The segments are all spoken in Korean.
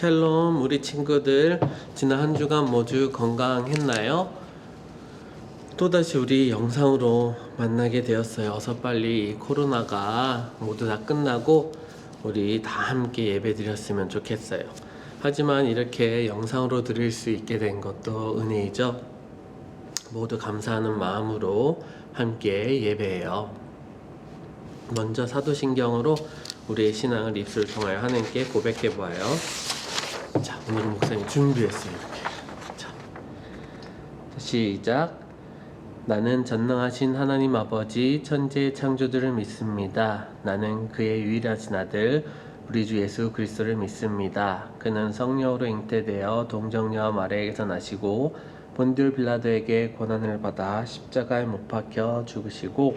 샬롬 우리 친구들 지난 한 주간 모두 건강했나요? 또다시 우리 영상으로 만나게 되었어요. 어서 빨리 이 코로나가 모두 다 끝나고 우리 다 함께 예배 드렸으면 좋겠어요. 하지만 이렇게 영상으로 드릴 수 있게 된 것도 은혜이죠. 모두 감사하는 마음으로 함께 예배해요. 먼저 사도신경으로 우리의 신앙을 입술 통하여 하나님께 고백해 보아요. 자, 오늘 목사님 준비했어요. 이렇게. 자, 시작. 나는 전능하신 하나님 아버지 천지의 창조주를 믿습니다. 나는 그의 유일하신 아들 우리 주 예수 그리스도를 믿습니다. 그는 성령으로 잉태되어 동정녀 마리아에게서 나시고 본디오 빌라도에게 고난을 받아 십자가에 못 박혀 죽으시고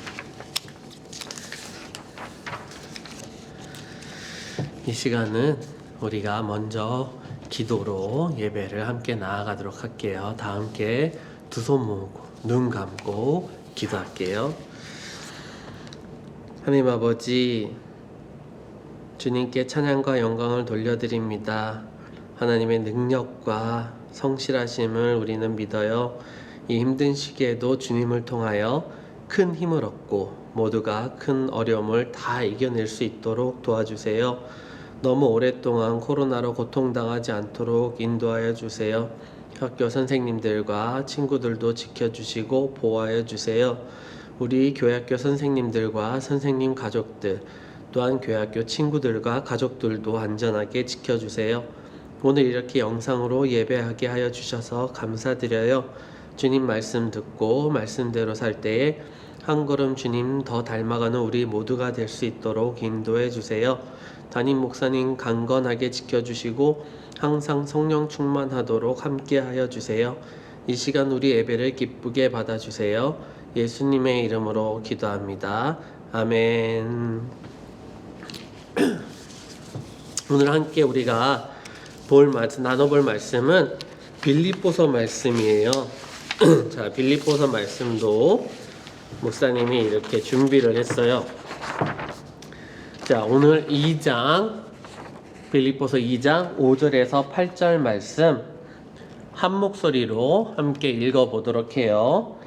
이 시간은 우리가 먼저 기도로 예배를 함께 나아가도록 할게요. 다 함께 두 손 모으고 눈 감고 기도할게요. 하나님 아버지 주님께 찬양과 영광을 돌려드립니다. 하나님의 능력과 성실하심을 우리는 믿어요. 이 힘든 시기에도 주님을 통하여 큰 힘을 얻고 모두가 큰 어려움을 다 이겨낼 수 있도록 도와주세요. 너무 오랫동안 코로나로 고통당하지 않도록 인도하여 주세요. 학교 선생님들과 친구들도 지켜주시고 보호하여 주세요. 우리 교회학교 선생님들과 선생님 가족들, 또한 교회학교 친구들과 가족들도 안전하게 지켜주세요. 오늘 이렇게 영상으로 예배하게 하여 주셔서 감사드려요. 주님 말씀 듣고 말씀대로 살 때에 한 걸음 주님 더 닮아가는 우리 모두가 될 수 있도록 인도해 주세요. 담임 목사님 강건하게 지켜주시고 항상 성령 충만하도록 함께 하여 주세요. 이 시간 우리 예배를 기쁘게 받아주세요. 예수님의 이름으로 기도합니다. 아멘. 오늘 함께 우리가 볼 말씀, 나눠볼 말씀은 빌립보서 말씀이에요. 자, 빌립보서 말씀도 목사님이 이렇게 준비를 했어요. 자, 오늘 2장 빌립보서 2장 5절에서 8절 말씀 한 목소리로 함께 읽어 보도록 해요.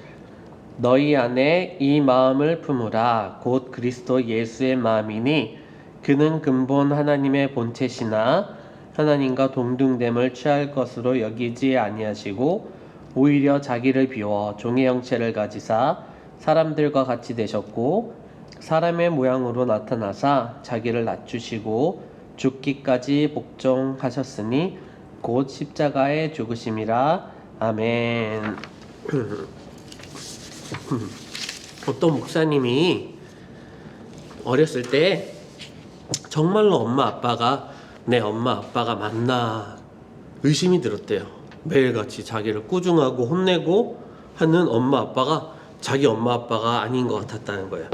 너희 안에 이 마음을 품으라 곧 그리스도 예수의 마음이니 그는 근본 하나님의 본체시나 하나님과 동등됨을 취할 것으로 여기지 아니하시고 오히려 자기를 비워 종의 형체를 가지사 사람들과 같이 되셨고 사람의 모양으로 나타나사 자기를 낮추시고 죽기까지 복종하셨으니 곧 십자가에 죽으심이라 아멘. 어떤 목사님이 어렸을 때 정말로 엄마 아빠가 내 엄마 아빠가 맞나 의심이 들었대요. 매일같이 자기를 꾸중하고 혼내고 하는 엄마 아빠가 자기 엄마 아빠가 아닌 것 같았다는 거예요.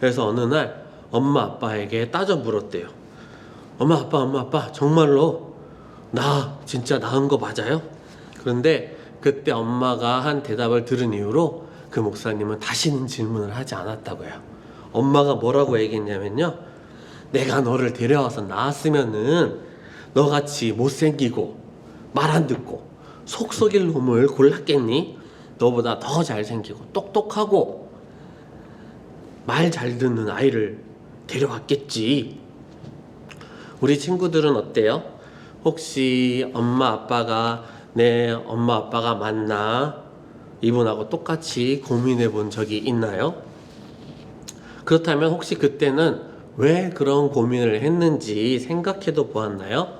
그래서 어느 날 엄마 아빠에게 따져 물었대요. 엄마 아빠 엄마 아빠 정말로 나 진짜 낳은 거 맞아요? 그런데 그때 엄마가 한 대답을 들은 이후로 그 목사님은 다시는 질문을 하지 않았다고요. 엄마가 뭐라고 얘기했냐면요. 내가 너를 데려와서 낳았으면은 너같이 못생기고 말 안 듣고 속 속일 놈을 골랐겠니? 너보다 더 잘생기고 똑똑하고 말 잘 듣는 아이를 데려왔겠지. 우리 친구들은 어때요? 혹시 엄마 아빠가 내 엄마 아빠가 맞나? 이분하고 똑같이 고민해 본 적이 있나요? 그렇다면 혹시 그때는 왜 그런 고민을 했는지 생각해도 보았나요?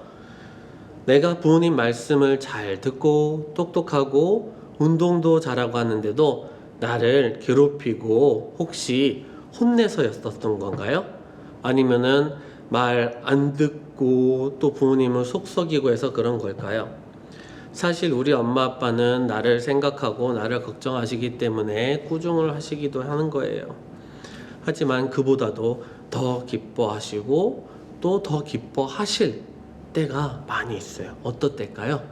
내가 부모님 말씀을 잘 듣고 똑똑하고 운동도 잘하고 하는데도 나를 괴롭히고 혹시 혼내서였었던 건가요? 아니면은 말 안 듣고 또 부모님을 속썩이고 해서 그런 걸까요? 사실 우리 엄마 아빠는 나를 생각하고 나를 걱정하시기 때문에 꾸중을 하시기도 하는 거예요. 하지만 그보다도 더 기뻐하시고 또 더 기뻐하실 때가 많이 있어요. 어떤 때일까요?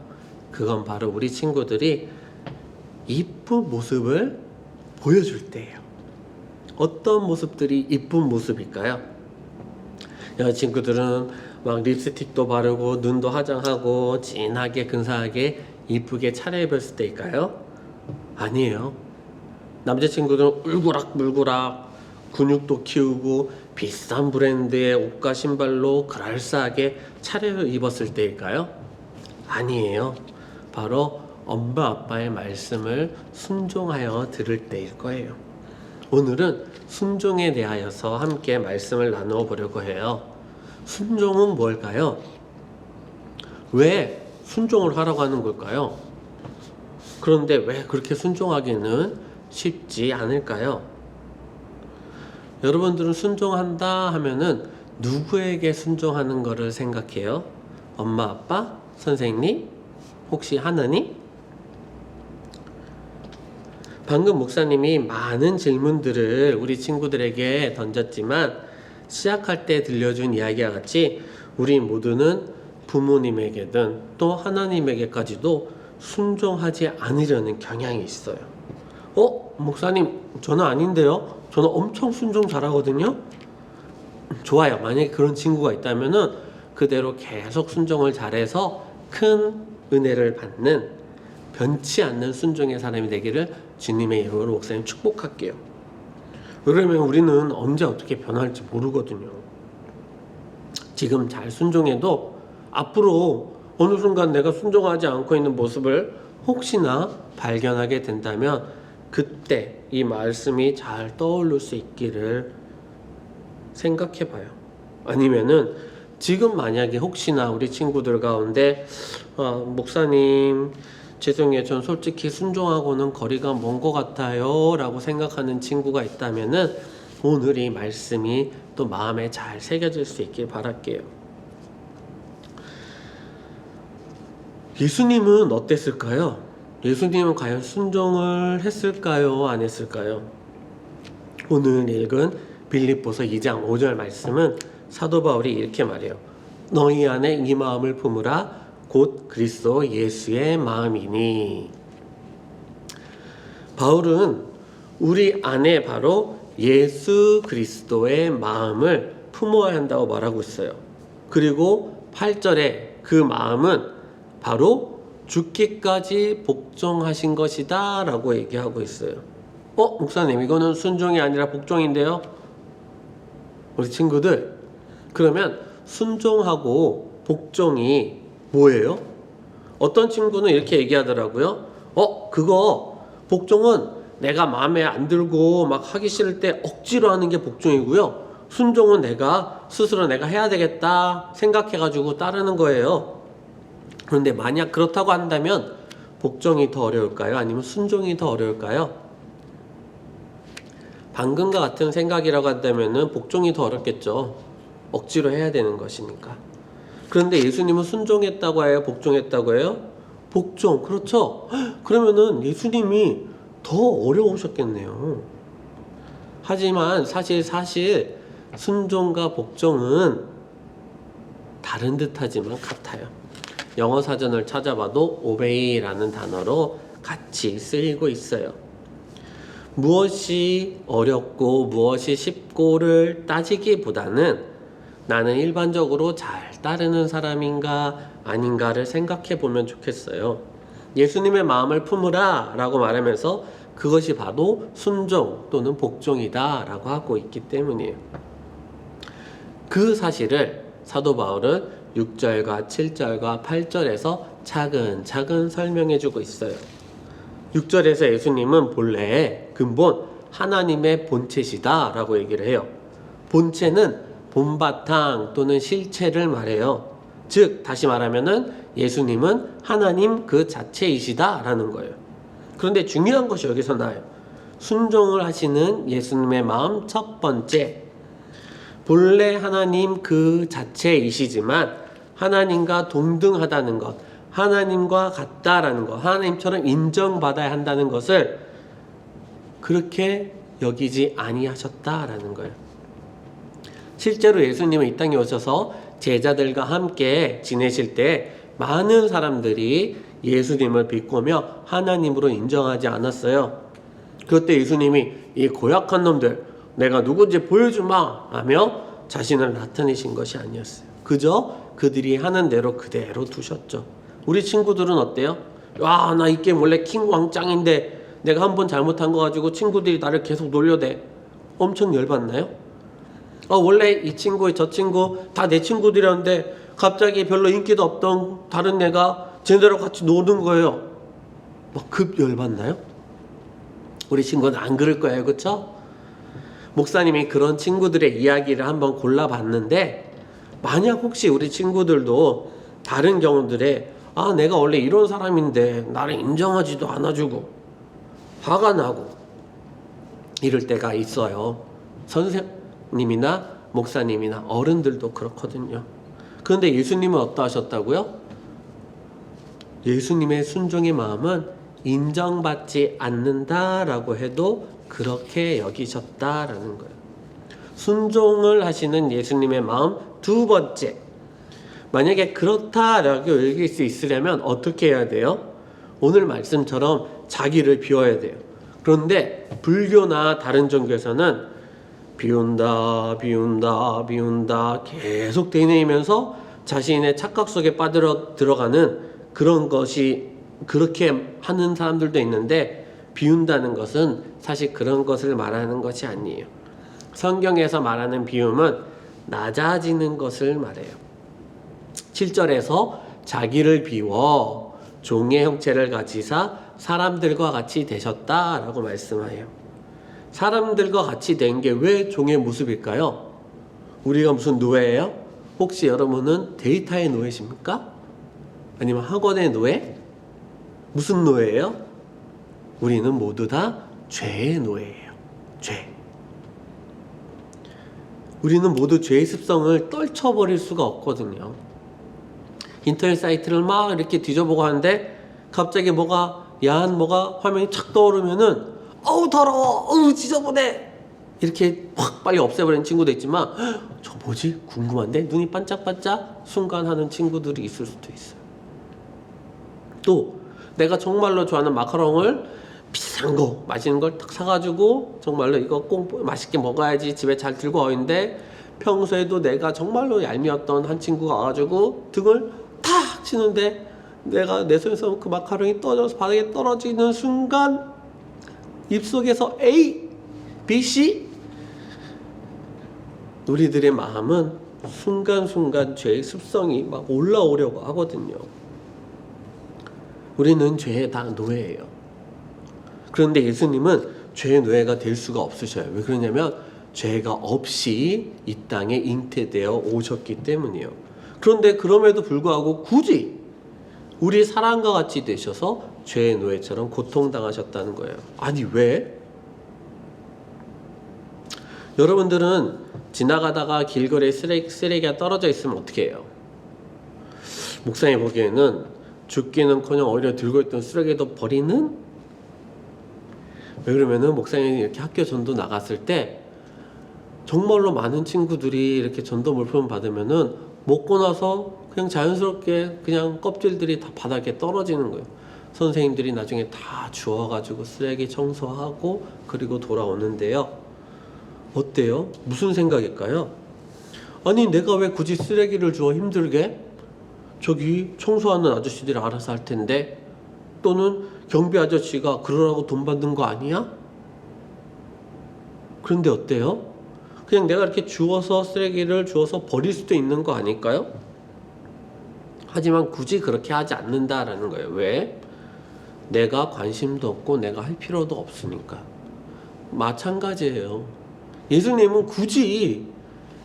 그건 바로 우리 친구들이 이쁜 모습을 보여줄 때예요. 어떤 모습들이 이쁜 모습일까요? 여자친구들은 막 립스틱도 바르고 눈도 화장하고 진하게 근사하게 이쁘게 차려입었을 때일까요? 아니에요. 남자친구들은 울그락물그락 근육도 키우고 비싼 브랜드의 옷과 신발로 그럴싸하게 차려입었을 때일까요? 아니에요. 바로 엄마 아빠의 말씀을 순종하여 들을 때일 거예요. 오늘은 순종에 대하여서 함께 말씀을 나누어 보려고 해요. 순종은 뭘까요? 왜 순종을 하라고 하는 걸까요? 그런데 왜 그렇게 순종하기는 쉽지 않을까요? 여러분들은 순종한다 하면은 누구에게 순종하는 거를 생각해요? 엄마, 아빠, 선생님, 혹시 하나님? 방금 목사님이 많은 질문들을 우리 친구들에게 던졌지만 시작할 때 들려준 이야기와 같이 우리 모두는 부모님에게든 또 하나님에게까지도 순종하지 않으려는 경향이 있어요. 어? 목사님, 저는 아닌데요? 저는 엄청 순종 잘하거든요? 좋아요. 만약에 그런 친구가 있다면은 그대로 계속 순종을 잘해서 큰 은혜를 받는 변치 않는 순종의 사람이 되기를 주님의 이름으로 목사님 축복할게요. 그러면 우리는 언제 어떻게 변할지 모르거든요. 지금 잘 순종해도 앞으로 어느 순간 내가 순종하지 않고 있는 모습을 혹시나 발견하게 된다면 그때 이 말씀이 잘 떠오를 수 있기를 생각해 봐요. 아니면은 지금 만약에 혹시나 우리 친구들 가운데 아, 목사님 죄송해요. 전 솔직히 순종하고는 거리가 먼 것 같아요. 라고 생각하는 친구가 있다면은 오늘 이 말씀이 또 마음에 잘 새겨질 수 있길 바랄게요. 예수님은 어땠을까요? 예수님은 과연 순종을 했을까요? 안 했을까요? 오늘 읽은 빌립보서 2장 5절 말씀은 사도 바울이 이렇게 말해요. 너희 안에 이 마음을 품으라 곧 그리스도 예수의 마음이니. 바울은 우리 안에 바로 예수 그리스도의 마음을 품어야 한다고 말하고 있어요. 그리고 8절에 그 마음은 바로 죽기까지 복종하신 것이다 라고 얘기하고 있어요. 어? 목사님, 이거는 순종이 아니라 복종인데요? 우리 친구들, 그러면 순종하고 복종이 뭐예요? 어떤 친구는 이렇게 얘기하더라고요. 어, 그거 복종은 내가 마음에 안 들고 막 하기 싫을 때 억지로 하는 게 복종이고요. 순종은 내가 스스로 내가 해야 되겠다 생각해가지고 따르는 거예요. 그런데 만약 그렇다고 한다면 복종이 더 어려울까요? 아니면 순종이 더 어려울까요? 방금과 같은 생각이라고 한다면은 복종이 더 어렵겠죠. 억지로 해야 되는 것이니까. 그런데 예수님은 순종했다고 해요? 복종했다고 해요? 복종. 그렇죠. 그러면은 예수님이 더 어려우셨겠네요. 하지만 사실 사실 순종과 복종은 다른 듯하지만 같아요. 영어 사전을 찾아봐도 obey라는 단어로 같이 쓰이고 있어요. 무엇이 어렵고 무엇이 쉽고를 따지기보다는 나는 일반적으로 잘 따르는 사람인가 아닌가를 생각해 보면 좋겠어요. 예수님의 마음을 품으라 라고 말하면서 그것이 바로 순종 또는 복종이다 라고 하고 있기 때문이에요. 그 사실을 사도 바울은 6절과 7절과 8절에서 차근차근 설명해 주고 있어요. 6절에서 예수님은 본래 근본 하나님의 본체시다 라고 얘기를 해요. 본체는 본바탕 또는 실체를 말해요. 즉, 다시 말하면은 예수님은 하나님 그 자체이시다 라는 거예요. 그런데 중요한 것이 여기서 나요. 순종을 하시는 예수님의 마음 첫 번째. 본래 하나님 그 자체이시지만 하나님과 동등하다는 것, 하나님과 같다라는 것, 하나님처럼 인정받아야 한다는 것을 그렇게 여기지 아니하셨다라는 거예요. 실제로 예수님은 이 땅에 오셔서 제자들과 함께 지내실 때 많은 사람들이 예수님을 비꼬며 하나님으로 인정하지 않았어요. 그때 예수님이 이 고약한 놈들 내가 누군지 보여주마 하며 자신을 나타내신 것이 아니었어요. 그저 그들이 하는 대로 그대로 두셨죠. 우리 친구들은 어때요? 와, 나 이 게임 원래 킹 왕짱인데 내가 한 번 잘못한 거 가지고 친구들이 나를 계속 놀려대. 엄청 열받나요? 어, 원래 이 친구, 저 친구 다 내 친구들이었는데 갑자기 별로 인기도 없던 다른 애가 쟤네들하고 같이 노는 거예요. 막 급 열받나요? 우리 친구는 안 그럴 거예요. 그쵸? 목사님이 그런 친구들의 이야기를 한번 골라봤는데 만약 혹시 우리 친구들도 다른 경우들에 아 내가 원래 이런 사람인데 나를 인정하지도 않아주고 화가 나고 이럴 때가 있어요. 선생 님이나 목사님이나 어른들도 그렇거든요. 그런데 예수님은 어떠하셨다고요? 예수님의 순종의 마음은 인정받지 않는다라고 해도 그렇게 여기셨다라는 거예요. 순종을 하시는 예수님의 마음 두 번째. 만약에 그렇다라고 여길 수 있으려면 어떻게 해야 돼요? 오늘 말씀처럼 자기를 비워야 돼요. 그런데 불교나 다른 종교에서는 비운다, 비운다, 비운다 계속 되뇌이면서 자신의 착각 속에 빠들어 들어가는 그런 것이 그렇게 하는 사람들도 있는데 비운다는 것은 사실 그런 것을 말하는 것이 아니에요. 성경에서 말하는 비움은 낮아지는 것을 말해요. 7절에서 자기를 비워 종의 형체를 가지사 사람들과 같이 되셨다라고 말씀해요. 사람들과 같이 된 게 왜 종의 모습일까요? 우리가 무슨 노예예요? 혹시 여러분은 데이터의 노예십니까? 아니면 학원의 노예? 무슨 노예예요? 우리는 모두 다 죄의 노예예요. 죄. 우리는 모두 죄의 습성을 떨쳐버릴 수가 없거든요. 인터넷 사이트를 막 이렇게 뒤져보고 하는데 갑자기 뭐가 야한 뭐가 화면이 착 떠오르면은 어우 더러워. 어우 지저분해. 이렇게 확 빨리 없애버리는 친구도 있지만 "헉, 저 뭐지? 궁금한데? 눈이 반짝반짝 순간 하는 친구들이 있을 수도 있어요. 또 내가 정말로 좋아하는 마카롱을 비싼 거 맛있는 걸 딱 사가지고 정말로 이거 꼭 맛있게 먹어야지 집에 잘 들고 와있는데 평소에도 내가 정말로 얄미웠던 한 친구가 와가지고 등을 탁 치는데 내가 내 손에서 그 마카롱이 떨어져서 바닥에 떨어지는 순간 입속에서 A, B, C 우리들의 마음은 순간순간 죄의 습성이 막 올라오려고 하거든요. 우리는 죄의 다 노예예요. 그런데 예수님은 죄의 노예가 될 수가 없으셔요. 왜 그러냐면 죄가 없이 이 땅에 잉태되어 오셨기 때문이에요. 그런데 그럼에도 불구하고 굳이 우리 사람과 같이 되셔서 죄의 노예처럼 고통당하셨다는 거예요. 아니 왜? 여러분들은 지나가다가 길거리에 쓰레기, 쓰레기가 떨어져 있으면 어떻게 해요? 목사님 보기에는 죽기는 커녕 오히려 들고 있던 쓰레기도 버리는? 왜 그러면은 목사님이 이렇게 학교 전도 나갔을 때 정말로 많은 친구들이 이렇게 전도 물품 받으면은 먹고 나서 그냥 자연스럽게 그냥 껍질들이 다 바닥에 떨어지는 거예요. 선생님들이 나중에 다 주워가지고 쓰레기 청소하고 그리고 돌아오는데요. 어때요? 무슨 생각일까요? 아니 내가 왜 굳이 쓰레기를 주워 힘들게? 저기 청소하는 아저씨들이 알아서 할 텐데 또는 경비 아저씨가 그러라고 돈 받는 거 아니야? 그런데 어때요? 그냥 내가 이렇게 주워서 쓰레기를 주워서 버릴 수도 있는 거 아닐까요? 하지만 굳이 그렇게 하지 않는다라는 거예요. 왜? 내가 관심도 없고 내가 할 필요도 없으니까. 마찬가지예요. 예수님은 굳이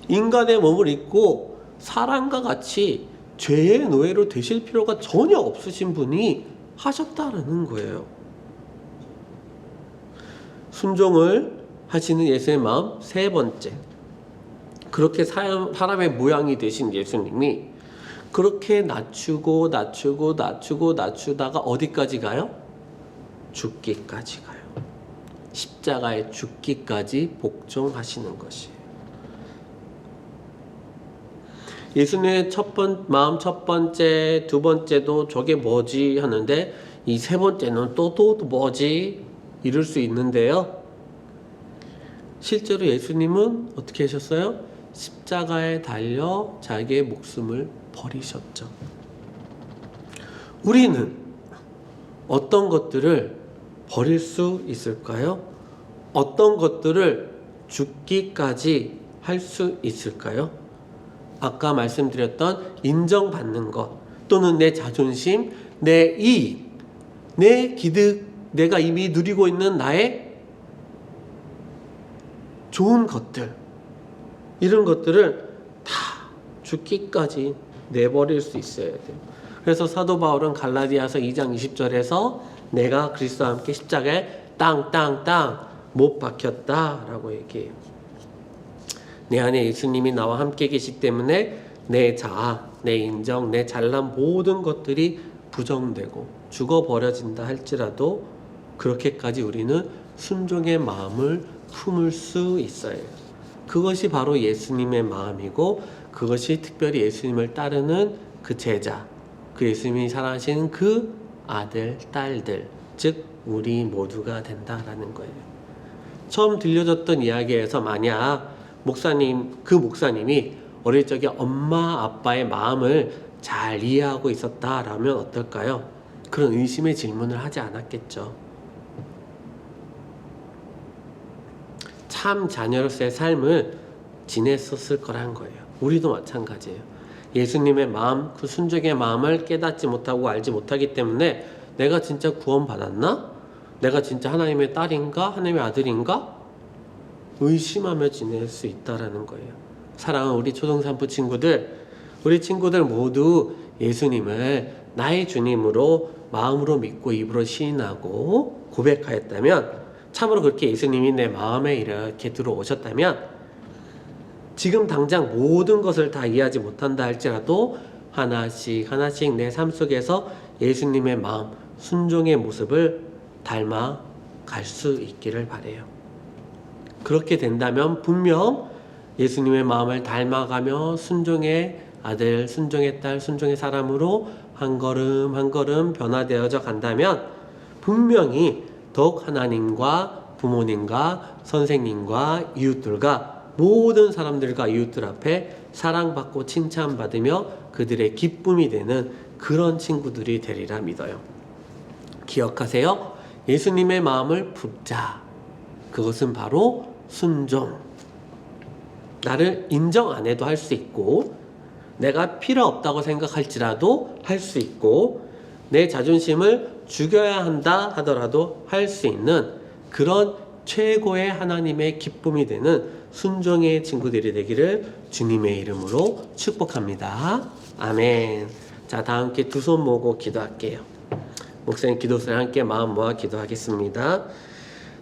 인간의 몸을 입고 사람과 같이 죄의 노예로 되실 필요가 전혀 없으신 분이 하셨다라는 거예요. 순종을 하시는 예수의 마음 세 번째. 그렇게 사- 사람의 모양이 되신 예수님이 그렇게 낮추고 낮추고 낮추고 낮추다가 어디까지 가요? 죽기까지 가요. 십자가에 죽기까지 복종하시는 것이에요. 예수님의 첫 번, 마음 첫 번째, 두 번째도 저게 뭐지 하는데 이 세 번째는 또, 또, 또 뭐지? 이럴 수 있는데요. 실제로 예수님은 어떻게 하셨어요? 십자가에 달려 자기의 목숨을 버리셨죠. 우리는 어떤 것들을 버릴 수 있을까요? 어떤 것들을 죽기까지 할 수 있을까요? 아까 말씀드렸던 인정받는 것 또는 내 자존심, 내 이익, 내 기득, 내가 이미 누리고 있는 나의 좋은 것들 이런 것들을 다 죽기까지 내버릴 수 있어야 돼요. 그래서 사도 바울은 갈라디아서 2장 20절에서 내가 그리스도와 함께 십자가에 땅땅땅 못 박혔다라고 얘기해요. 내 안에 예수님이 나와 함께 계시기 때문에 내 자아, 내 인정, 내 잘난 모든 것들이 부정되고 죽어버려진다 할지라도 그렇게까지 우리는 순종의 마음을 품을 수 있어요. 그것이 바로 예수님의 마음이고 그것이 특별히 예수님을 따르는 그 제자, 그 예수님이 사랑하시는 그 아들, 딸들, 즉 우리 모두가 된다라는 거예요. 처음 들려줬던 이야기에서 만약 목사님 그 목사님이 어릴 적에 엄마 아빠의 마음을 잘 이해하고 있었다라면 어떨까요? 그런 의심의 질문을 하지 않았겠죠. 참 자녀로서의 삶을 지냈었을 거란 거예요. 우리도 마찬가지예요. 예수님의 마음, 그 순종의 마음을 깨닫지 못하고 알지 못하기 때문에 내가 진짜 구원받았나? 내가 진짜 하나님의 딸인가? 하나님의 아들인가? 의심하며 지낼 수 있다라는 거예요. 사랑하는 우리 초등산부 친구들, 우리 친구들 모두 예수님을 나의 주님으로 마음으로 믿고 입으로 시인하고 고백하였다면 참으로 그렇게 예수님이 내 마음에 이렇게 들어오셨다면 지금 당장 모든 것을 다 이해하지 못한다 할지라도 하나씩 하나씩 내 삶 속에서 예수님의 마음, 순종의 모습을 닮아 갈 수 있기를 바래요. 그렇게 된다면 분명 예수님의 마음을 닮아가며 순종의 아들, 순종의 딸, 순종의 사람으로 한 걸음 한 걸음 변화되어져 간다면 분명히 더욱 하나님과 부모님과 선생님과 이웃들과 모든 사람들과 이웃들 앞에 사랑받고 칭찬받으며 그들의 기쁨이 되는 그런 친구들이 되리라 믿어요. 기억하세요. 예수님의 마음을 붙자. 그것은 바로 순종. 나를 인정 안 해도 할 수 있고, 내가 필요 없다고 생각할지라도 할 수 있고, 내 자존심을 죽여야 한다 하더라도 할 수 있는 그런 최고의 하나님의 기쁨이 되는 순종의 친구들이 되기를 주님의 이름으로 축복합니다. 아멘. 자, 다 함께 두 손 모으고 기도할게요. 목사님 기도소리 함께 마음 모아 기도하겠습니다.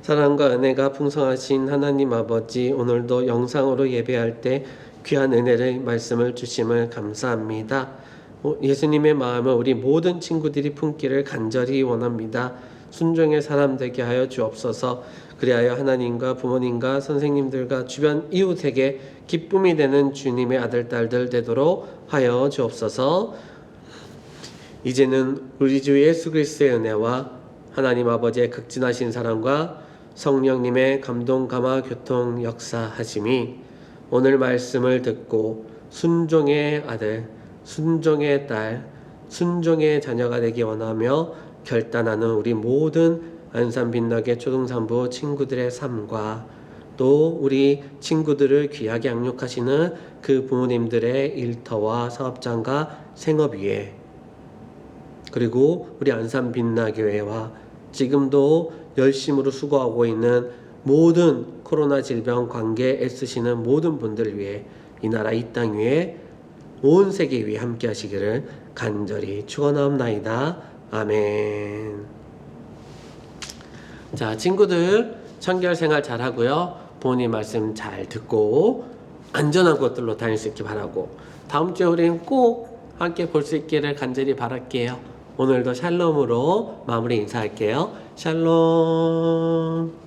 사랑과 은혜가 풍성하신 하나님 아버지 오늘도 영상으로 예배할 때 귀한 은혜를 말씀을 주심을 감사합니다. 어, 예수님의 마음을 우리 모든 친구들이 품기를 간절히 원합니다. 순종의 사람 되게 하여 주옵소서. 그리하여 하나님과 부모님과 선생님들과 주변 이웃에게 기쁨이 되는 주님의 아들 딸들 되도록 하여 주옵소서. 이제는 우리 주 예수 그리스도의 은혜와 하나님 아버지의 극진하신 사랑과 성령님의 감동 감화 교통 역사하심이 오늘 말씀을 듣고 순종의 아들, 순종의 딸, 순종의 자녀가 되기 원하며 결단하는 우리 모든 안산 빛나게 초등산부 친구들의 삶과 또 우리 친구들을 귀하게 양육하시는 그 부모님들의 일터와 사업장과 생업 위에 그리고 우리 안산 빛나교회와 지금도 열심으로 수고하고 있는 모든 코로나 질병 관계 애쓰시는 모든 분들을 위해 이 나라 이 땅 위에 온 세계 위에 함께 하시기를 간절히 축원하옵나이다. 아멘. 자, 친구들 청결 생활 잘 하고요. 부모님 말씀 잘 듣고 안전한 곳들로 다닐 수 있길 바라고 다음 주에 우리는 꼭 함께 볼 수 있기를 간절히 바랄게요. 오늘도 샬롬으로 마무리 인사할게요. 샬롬.